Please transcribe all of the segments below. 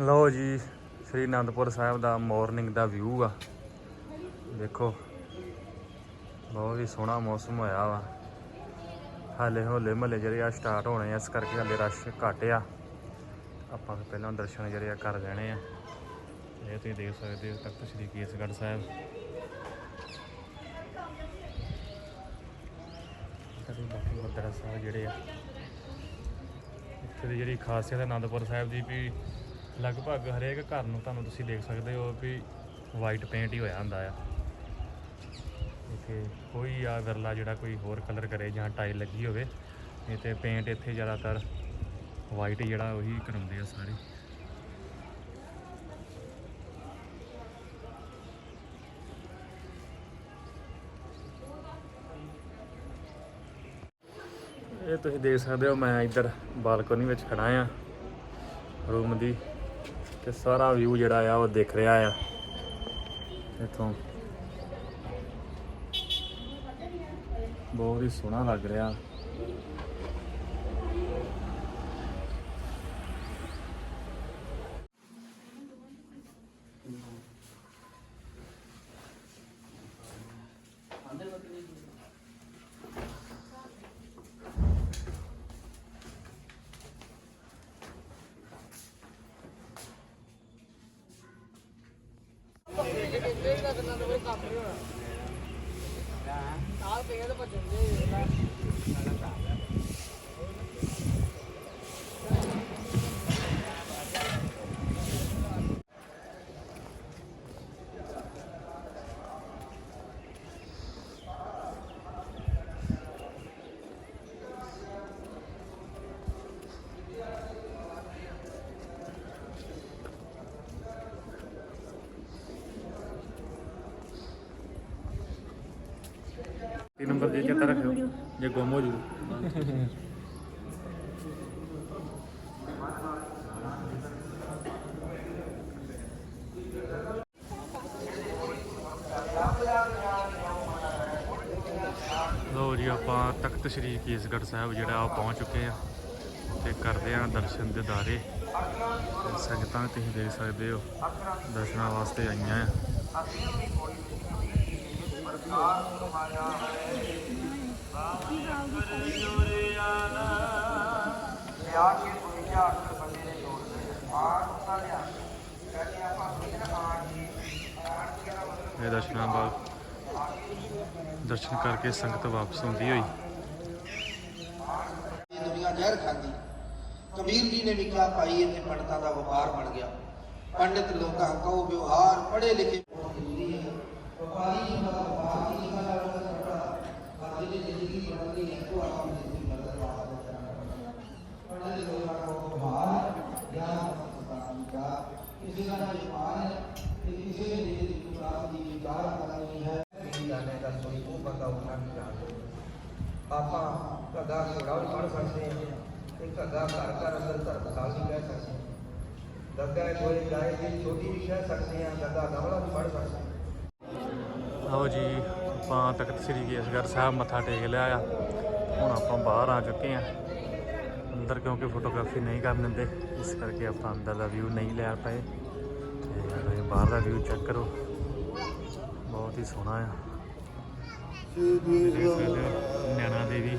ਲਓ ਜੀ, ਸ੍ਰੀ ਅਨੰਦਪੁਰ ਸਾਹਿਬ ਦਾ ਮਾਰਨਿੰਗ ਦਾ ਵਿਊ ਆ। ਦੇਖੋ, ਬਹੁਤ ਹੀ ਸੋਹਣਾ ਮੌਸਮ ਹੋਇਆ ਵਾ। ਹਾਲੇ ਹੋਲੇ ਮਹੱਲੇ ਜਿਹੜੇ ਆ ਸਟਾਰਟ ਹੋਣੇ ਆ, ਇਸ ਕਰਕੇ ਹਾਲੇ ਰਸ਼ ਘੱਟ ਆ। ਆਪਾਂ ਪਹਿਲਾਂ ਦਰਸ਼ਨ ਜਿਹੜੇ ਆ ਕਰ ਲੈਣੇ ਆ। ਇਹ ਤੁਸੀਂ ਦੇਖ ਸਕਦੇ ਹੋ, ਤਖਤ ਸ੍ਰੀ ਕੇਸਗੜ੍ਹ ਸਾਹਿਬ। ਤੇ ਬਾਕੀ ਗੁਰਦੁਆਰਾ ਸਾਹਿਬ ਜਿਹੜੇ ਆ। ਇੱਥੇ ਦੀ ਜਿਹੜੀ ਖਾਸੀਅਤ ਹੈ ਆਨੰਦਪੁਰ ਸਾਹਿਬ ਦੀ ਵੀ ਲਗਭਗ ਹਰੇਕ ਘਰ ਨੂੰ ਤੁਹਾਨੂੰ ਤੁਸੀਂ ਦੇਖ ਸਕਦੇ ਹੋ ਵੀ ਵਾਈਟ ਪੇਂਟ ਹੀ ਹੋਇਆ ਹੁੰਦਾ ਆ। ਇੱਥੇ ਕੋਈ ਆ ਵਿਰਲਾ ਜਿਹੜਾ ਕੋਈ ਹੋਰ ਕਲਰ ਕਰੇ ਜਾਂ ਟਾਈਲ ਲੱਗੀ ਹੋਵੇ, ਨਹੀਂ ਤੇ ਪੇਂਟ ਇੱਥੇ ਜ਼ਿਆਦਾਤਰ ਵਾਈਟ ਜਿਹੜਾ ਉਹੀ ਕਰਾਉਂਦੇ ਆ ਸਾਰੇ। ਇਹ ਤੁਸੀਂ ਦੇਖ ਸਕਦੇ ਹੋ ਮੈਂ ਇੱਧਰ ਬਾਲਕੋਨੀ ਵਿੱਚ ਖੜਾ ਆ, ਰੂਮ ਦੀ। ਤੇ ਸਾਰਾ ਵਿਊ ਜਿਹੜਾ ਆ ਉਹ ਦਿਖ ਰਿਹਾ ਆ। ਇੱਥੋਂ ਬਹੁਤ ਹੀ ਸੋਹਣਾ ਲੱਗ ਰਿਹਾ। కాకపోతే ఏదో కొంచెం ਤੇ ਨੰਬਰ ਜੇ ਚੇਤਾ ਰੱਖਿਓ। ਜੇ ਗੁੰਮ ਹੋ ਜੂ। ਲੋ ਜੀ, ਆਪਾਂ ਤਖਤ ਸ੍ਰੀ ਕੇਸਗੜ੍ਹ ਸਾਹਿਬ ਜਿਹੜਾ ਆ ਪਹੁੰਚ ਚੁੱਕੇ ਆ ਤੇ ਕਰਦੇ ਆ ਦਰਸ਼ਨ ਦੇ ਦਾਰੇ। ਸੰਗਤਾਂ ਤੁਸੀਂ ਦੇਖ ਸਕਦੇ ਹੋ, ਦਰਸ਼ਨਾਂ ਵਾਸਤੇ ਆਈਆਂ ਆ। ਇਹ ਦਰਸ਼ਨਾਂ ਬਾਅਦ ਦਰਸ਼ਨ ਕਰਕੇ ਸੰਗਤ ਵਾਪਸ ਆਉਂਦੀ ਹੋਈ। ਇਹ ਦੁਨੀਆ ਜ਼ਹਿਰ ਖਾਂਦੀ। ਕਬੀਰ ਜੀ ਨੇ ਵੀ ਕਿਹਾ, ਭਾਈ, ਇੱਥੇ ਪੰਡਤਾਂ ਦਾ ਵਪਾਰ ਬਣ ਗਿਆ। ਪੰਡਿਤ ਲੋਕਾਂ ਕਹੋ ਵਿਵਹਾਰ ਪੜ੍ਹੇ ਲਿਖੇ ਵਪਾਰੀ ਦੀ ਗੱਲ ਕਰਦਾ ਬਾਕੀ ਦੀ ਜ਼ਿੰਦਗੀ ਬਣਦੀ ਹੈ ਉਹ ਆਪ ਦੀ ਜ਼ਿੰਦਗੀ ਬਦਲਵਾ ਪੰਡਿਤ ਲੋਕਾਂ ਕਹੋ ਵਿਵਹਾਰ ਜਾਂ ਦਾ ਕਿਸੇ ਦਾ ਵਪਾਰ ਹੈ ਤੇ ਕਿਸੇ ਨੇ ਦੀ ਪ੍ਰਾਪਤੀ ਦੀ ਵਿਚਾਰ ਕਰਨੀ ਹੈ ਇਹ ਜਾਣੇ ਦਾ ਕੋਈ ਉਹ ਬੰਦਾ ਉਹਨਾਂ ਨੂੰ ਜਾਣਦਾ ਆਪਾਂ ਘੱਗਾ ਘੋੜਾ ਵੀ ਪੜ ਸਕਦੇ ਹਾਂ ਘੱਗਾ ਘਰ ਘਰ ਅੰਦਰ ਧਰਮਸਾਲ ਵੀ ਕਹਿ ਸਕਦੇ ਹਾਂ। ਗੱਗਾ ਕੋਈ ਜਾਏ ਦੀ ਛੋਟੀ ਵੀ ਕਹਿ ਸਕਦੇ ਹਾਂ ਗੱਗਾ ਗਮਲਾ ਵੀ ਪੜ ਸਕਦੇ ਆਓ ਜੀ ਆਪਾਂ ਤਖਤ ਸ੍ਰੀ ਕੇਸਗੜ੍ਹ ਸਾਹਿਬ ਮੱਥਾ ਟੇਕ ਲਿਆ ਆ। ਹੁਣ ਆਪਾਂ ਬਾਹਰ ਆ ਚੁੱਕੇ ਆ ਅੰਦਰ ਕਿਉਂਕਿ ਫੋਟੋਗ੍ਰਾਫੀ ਨਹੀਂ ਕਰਨ ਦਿੰਦੇ ਇਸ ਕਰਕੇ ਆਪਾਂ ਅੰਦਰ ਦਾ ਵਿਊ ਨਹੀਂ ਲੈ ਪਏ। ਤੇ ਬਾਹਰ ਦਾ ਵਿਊ ਚੈੱਕ ਕਰੋ। ਬਹੁਤ ਹੀ ਸੋਹਣਾ ਆ। ਨੈਣਾ ਦੇਵੀ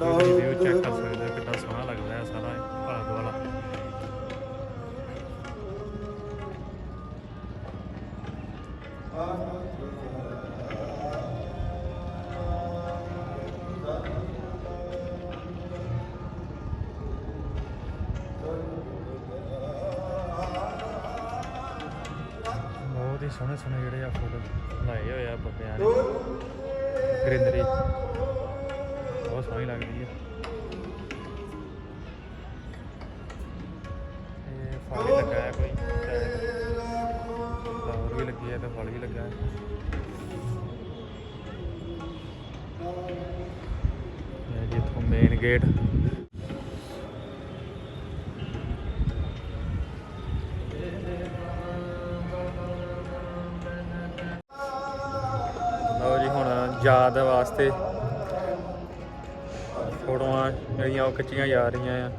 ਬਾਕੀ ਵਿਊ ਚੈੱਕ ਕਰ ਸਕਦੇ ਹੋ ਕਿੰਨਾ ਸੋਹਣਾ ਲੱਗਦਾ ਹੈ ਸਾਰਾ ਆਲਾ ਦੁਆਲਾ ਬਹੁਤ ਹੀ ਸੋਹਣੇ ਸੋਹਣੇ ਜਿਹੜੇ ਆ ਫੁੱਲ ਲਾਏ ਹੋਏ ਆ ਬੱਬਿਆਂ ਨੇ। ਗ੍ਰੀਨਰੀ ਸੋਹਣੀ ਲੱਗਦੀ ਹੈ। ਇਹ ਫਲ ਹੀ ਲੱਗਾ ਹੈ ਕੋਈ। ਫਲਾਵਰ ਵੀ ਲੱਗੀ ਹੈ ਤੇ ਫਲ ਵੀ ਲੱਗਾ ਹੈ। ਇਹ ਜਿੱਥੋਂ ਮੇਨ ਗੇਟ ਜੀ ਹੁਣ ਯਾਦ ਵਾਸਤੇ ਜਿਹੜੀਆਂ ਉਹ ਖਿੱਚੀਆਂ ਜਾ ਰਹੀਆਂ ਆ।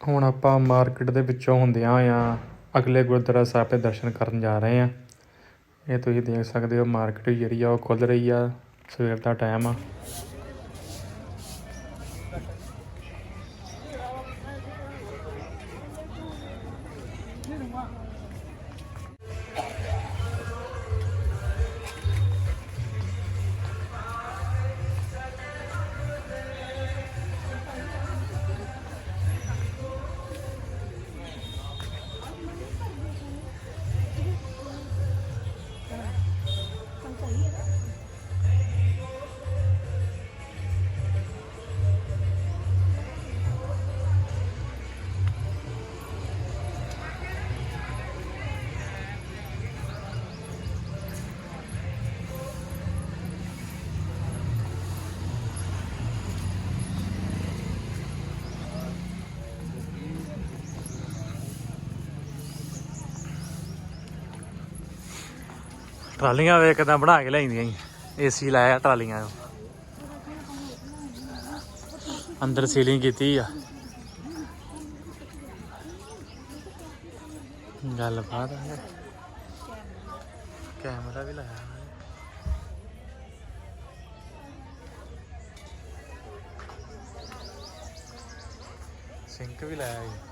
ਹੁਣ ਆਪਾਂ ਮਾਰਕੀਟ ਦੇ ਵਿੱਚੋਂ ਹੁੰਦਿਆਂ ਆ। ਅਗਲੇ ਗੁਰਦੁਆਰਾ ਸਾਹਿਬ ਦੇ ਦਰਸ਼ਨ ਕਰਨ ਜਾ ਰਹੇ ਆ ਇਹ ਤੁਸੀਂ ਦੇਖ ਸਕਦੇ ਹੋ ਮਾਰਕੀਟ ਜਿਹੜੀ ਆ ਉਹ ਖੁੱਲ ਰਹੀ ਆ, ਸਵੇਰ ਦਾ ਟਾਈਮ ਆ। ਟਰਾਲੀਆਂ ਵੇਖ ਕਿਦਾਂ ਬਣਾ ਕੇ ਲਿਆਂਦੀਆਂ ਏਸੀ ਲਾਇਆ ਟਰਾਲੀਆਂ ਨੂੰ। ਅੰਦਰ ਸੀਲਿੰਗ ਕੀਤੀ ਆ। ਗੱਲ ਬਾਤ ਹੈ ਕੈਮਰਾ ਵੀ ਲਾਇਆ ਹੋਇਆ। ਸਿੰਕ ਵੀ ਲਾਇਆ ਹੈ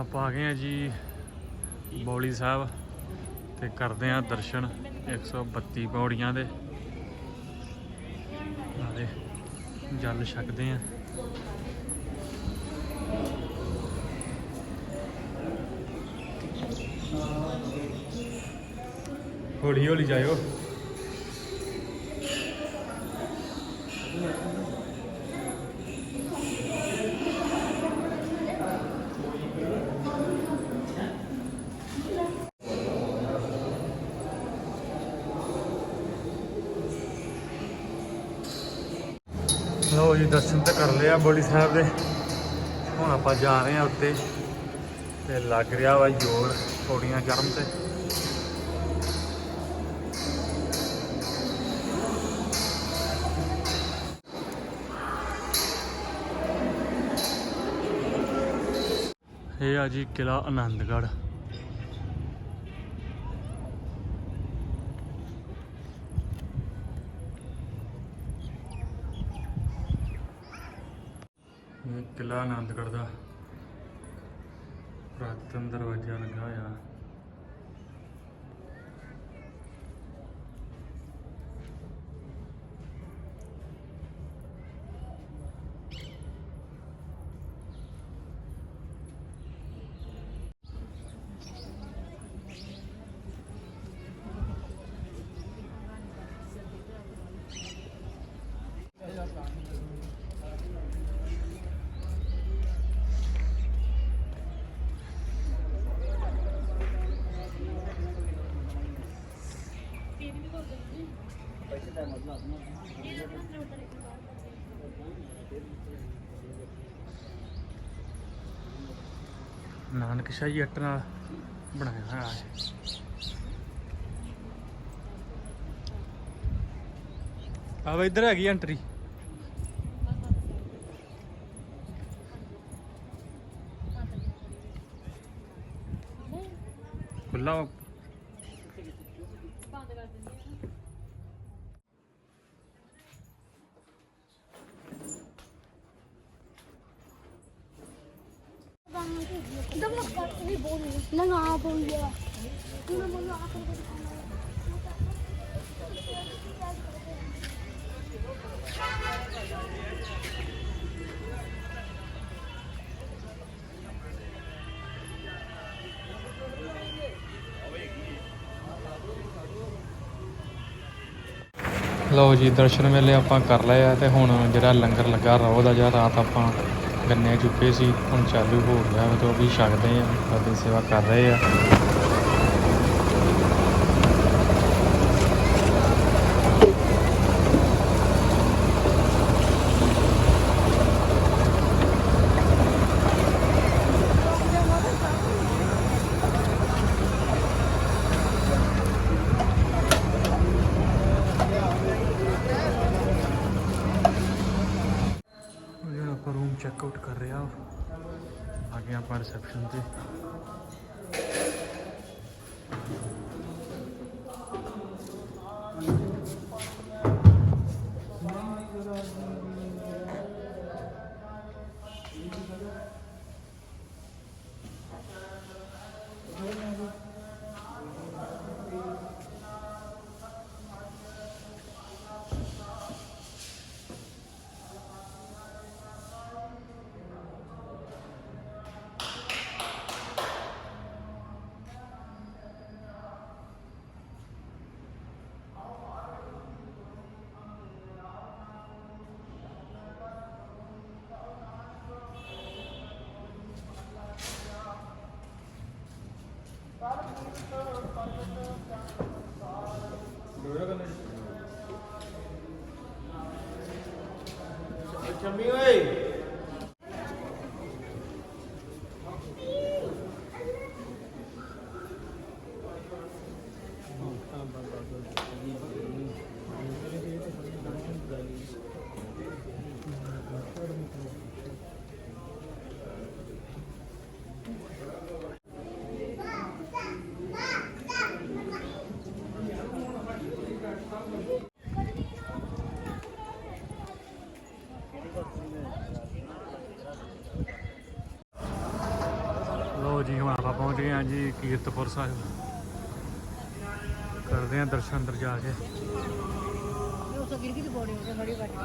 ਆਪਾਂ ਆ ਗਏ ਆ ਜੀ ਬੌਲੀ ਸਾਹਿਬ ਤੇ ਕਰਦੇ ਆ ਦਰਸ਼ਨ 132 ਪੌੜੀਆਂ ਦੇ। ਨਾਲੇ ਜਲ ਛਕਦੇ ਆ ਹੌਲੀ ਹੌਲੀ ਜਾਇਓ ਲੋ ਜੀ ਦਰਸ਼ਨ ਬੋਲੀ ਸਾਹਿਬ ਦੇ। ਹੁਣ ਆਪਾਂ ਜਾ ਰਹੇ ਆ ਉੱਤੇ ਤੇ ਲੱਗ ਰਿਹਾ ਵਾ ਜੋਰ ਥੋੜੀਆਂ ਚੜ੍ਹਨ ਤੇ। ਇਹ ਆ ਜੀ ਕਿਲਾ ਆਨੰਦਗੜ੍ਹ। ਨਾਨਕ ਸ਼ਾਹੀ ਅੱਟ ਨਾਲ ਬਣਾਇਆ ਹੋਇਆ ਹੈ। ਆ ਵੇ ਇੱਧਰ ਹੈਗੀ ਐਂਟਰੀ ਖੁੱਲਾ ਲਓ ਜੀ, ਦਰਸ਼ਨ ਵੇਲੇ ਆਪਾਂ ਕਰ ਲਏ ਆ ਤੇ ਹੁਣ ਜਿਹੜਾ ਲੰਗਰ ਲੱਗਾ ਰੋਹ ਦਾ, ਜਿਹੜਾ ਰਾਤ ਆਪਾਂ ਗੰਨੇ ਚੁੱਕੇ ਸੀ, ਹੁਣ ਚਾਲੂ ਹੋ ਗਿਆ ਉਹ ਵੀ ਛਕਦੇ ਆ ਬਾਬੇ ਸੇਵਾ ਕਰ ਰਹੇ ਆ ਜਿਹੜਾ ਆਪਾਂ ਰੂਮ ਚੈੱਕ ਆਊਟ ਕਰ ਰਿਹਾ ਆ ਗਏ ਆਪਾਂ ਰਿਸੈਪਸ਼ਨ ਤੇ ਚੰਮੀ ਓਏ ਲਓ ਜੀ ਹੁਣ ਆਪਾਂ ਜੀ, ਕੀਰਤਪੁਰ ਸਾਹਿਬ। ਕਰਦੇ ਆ ਦਰਸ਼ਨ ਅੰਦਰ ਜਾ ਕੇ। ਉਹ ਤਾਂ ਗਿਰ ਗਈ ਬੋੜੀ ਹੋ ਬੜੀ ਬੜੀ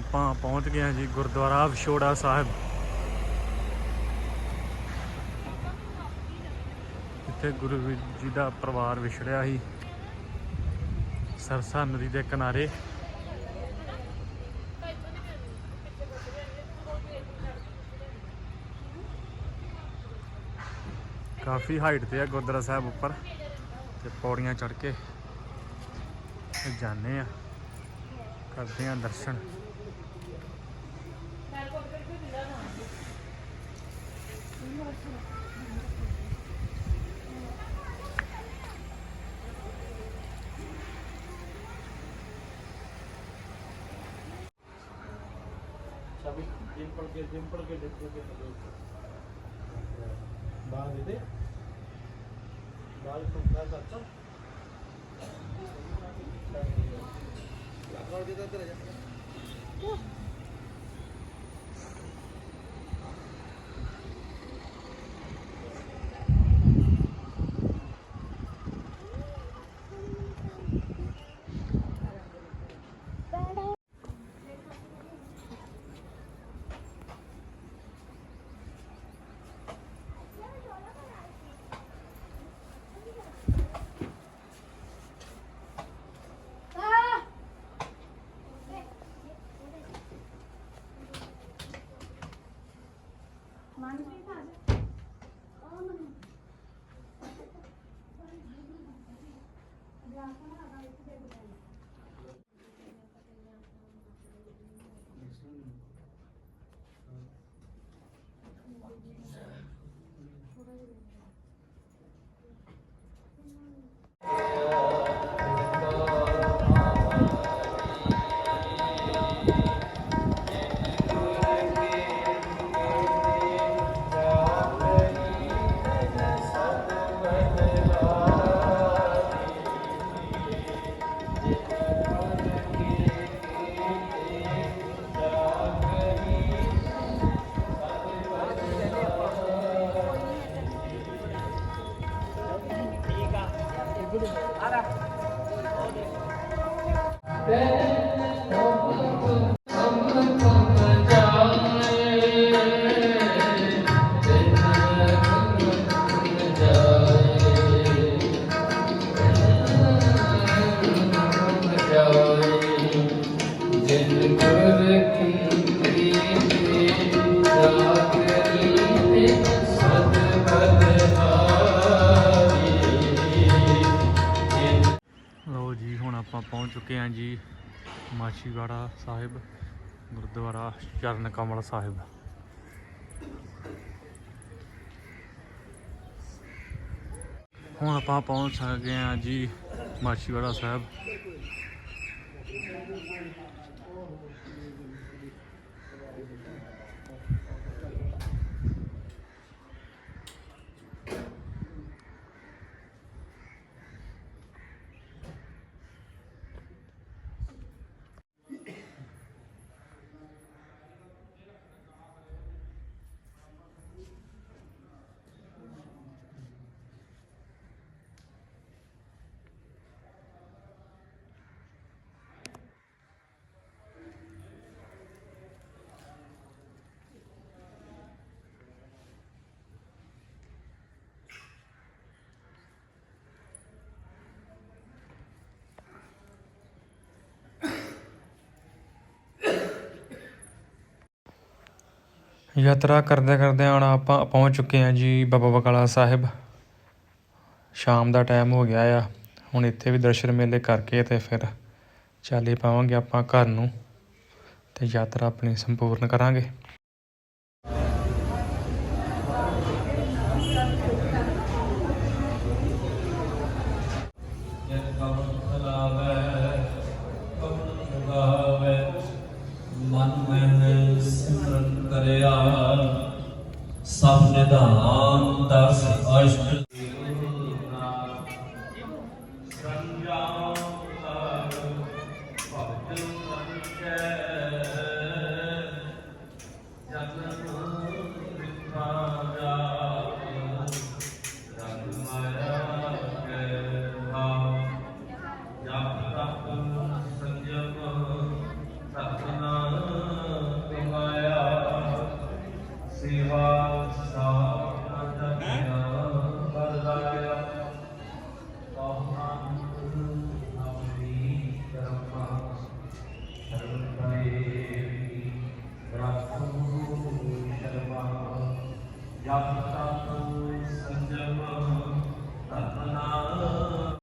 ਆਪਾਂ ਪਹੁੰਚ ਗਏ ਹਾਂ ਜੀ ਗੁਰਦੁਆਰਾ ਵਿਛੋੜਾ ਸਾਹਿਬ। ਇੱਥੇ ਗੁਰੂ ਜੀ ਦਾ ਪਰਿਵਾਰ ਵਿਛੜਿਆ ਸੀ। ਸਰਸਾ ਨਦੀ ਦੇ ਕਿਨਾਰੇ। ਕਾਫੀ ਹਾਈਟ ਤੇ ਆ ਗੁਰਦੁਆਰਾ ਸਾਹਿਬ ਉੱਪਰ। ਤੇ ਪੌੜੀਆਂ ਚੜ ਕੇ। ਤੇ ਜਾਂਦੇ ਆ ਕਰਦੇ ਆ ਦਰਸ਼ਨ। ಸಭೆ ದಿಂಪಳಿಗೆ ದಿಂಪಳಿಗೆ ದಿಂಪಳಿಗೆ ಬಾಗಿದೆ ಬಾಗಿ ತುಂಬ ਪਹੁੰਚ ਚੁੱਕੇ ਹਾਂ ਜੀ, ਮਾਛੀਵਾੜਾ ਸਾਹਿਬ, ਗੁਰਦੁਆਰਾ ਚਰਨ ਕਮਲ ਸਾਹਿਬ। ਹੁਣ ਆਪਾਂ ਪਹੁੰਚ ਗਏ ਹਾਂ ਜੀ ਮਾਛੀਵਾੜਾ ਸਾਹਿਬ। ਯਾਤਰਾ ਕਰਦਿਆਂ ਕਰਦਿਆਂ ਹੁਣ ਆਪਾਂ ਪਹੁੰਚ ਚੁੱਕੇ ਹਾਂ ਜੀ ਬਾਬਾ ਬਕਾਲਾ ਸਾਹਿਬ। ਸ਼ਾਮ ਦਾ ਟਾਈਮ ਹੋ ਗਿਆ ਆ। ਹੁਣ ਇੱਥੇ ਵੀ ਦਰਸ਼ਨ ਮੇਲੇ ਕਰਕੇ ਤੇ ਫਿਰ ਚੱਲੇ ਪਾਵਾਂਗੇ ਆਪਾਂ ਘਰ ਨੂੰ ਤੇ ਯਾਤਰਾ ਆਪਣੀ ਸੰਪੂਰਨ ਕਰਾਂਗੇ। 감사합니다.